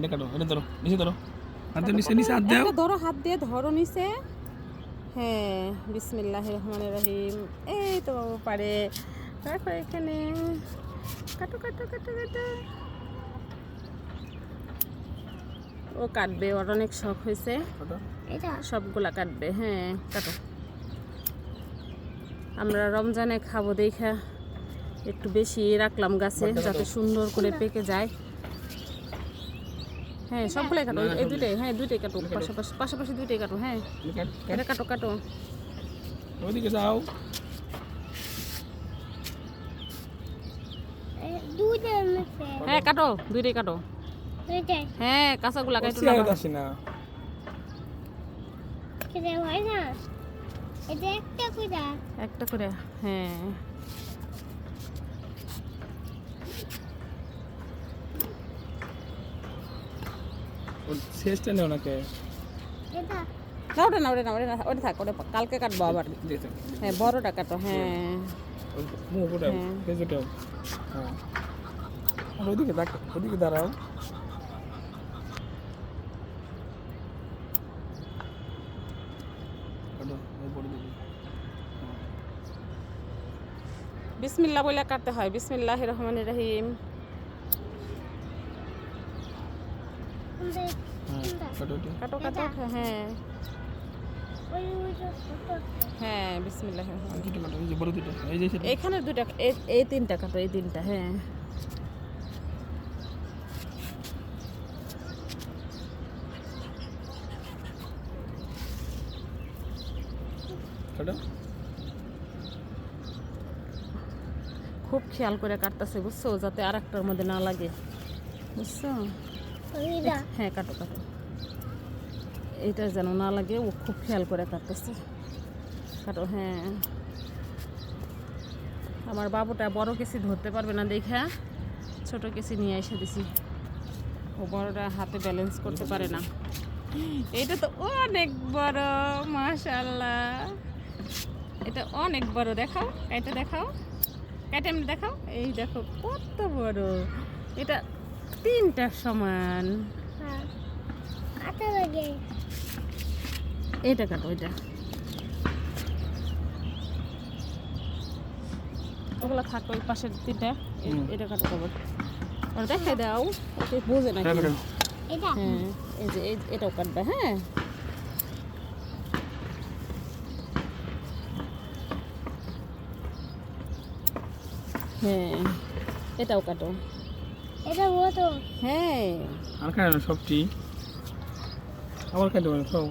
এটা কাটো এটা ধরো নিচে ধরো। হাত দিয়ে নিচে নিচে হাত দাও ধরো হাত দিয়ে ধরো নিচে। হ্যাঁ বিসমিল্লাহ রহমান রহিম। এই তো বাবু পারে। তারপর এখানে কাটো কাটো কাটো কাটো। ও কাটবে ওর অনেক শখ হয়েছে। সবগুলা কাটবে হ্যাঁ কাটো। আমরা রমজানে খাব দেখা। একটু বেশি রাখলাম গাছে যাতে সুন্দর করে পেকে যায়। হ্যাঁ সবগুলাই কাটো। এই দুইটাই হ্যাঁ দুইটাই কাটো। পাশাপাশি পাশাপাশি দুইটাই কাটো হ্যাঁ। তুমি কাট, কাট। এটা কাটো কাটো। ওইদিকে যাও। হ্যাঁ কাটো দুইটাই কাটো। হ্যাঁ কাঁচাগুলা কাটো চেয়ারে আসি না। হয় না? এটা একটা করে হ্যাঁ। ওর শেষটা নেও নাকি না ওটা না ওটা না ওটা না ওটা থাক ওটা কালকে কাটবো আবার। হ্যাঁ বড়টা কাটো হ্যাঁ। হ্যাঁ। ওটাও হ্যাঁ। আর ওদিকে ওদিকে দাঁড়াও। বিসমিল্লাহ বলে কাটতে হয়। বিসমিল্লাহ রহমান রহিম কোনটা হ্যাঁ, কাটো কাটো কাটো হ্যাঁ। হ্যাঁ বিসমিল্লাহ। এখানে দুটা এই- তিনটা কাটো এই তিনটা হ্যাঁ। খুব খেয়াল করে কাটতেছে বুঝছ? যাতে আর একটার মধ্যে না লাগে। বুঝছ? হ্যাঁ কাটো কাটো। এইটা যেন না লাগে, ও খুব খেয়াল করে কাটতেছে। কাটো হ্যাঁ। আমার বাবুটা বড় কেসি ধরতে পারবে না দেখা। ছোট কেসি নিয়ে এসে দিছি। ও বড়টা হাতে ব্যালেন্স করতে পারে না। এটা তো অনেক বড় মাশাল্লাহ এটা অনেক বড়, দেখাও। এটা দেখাও। এটা এমনি দেখাও। এই দেখো, কত বড়। এটা তিনটা সমান। হ্যাঁ। লাগে। এইটা কাটো ওইটা। ওগুলো থাকো ওই পাশের তিনটা এটা কাটো কবর ওরা দেখাই দাও ওকে বোঝে না। এটা? হ্যাঁ এই যে এটাও কাটবে হ্যাঁ। হ্যাঁ এটাও কাটো। এটা বড় হ্যাঁ। আর খাই সবটি আবার খাইতে পারেন সব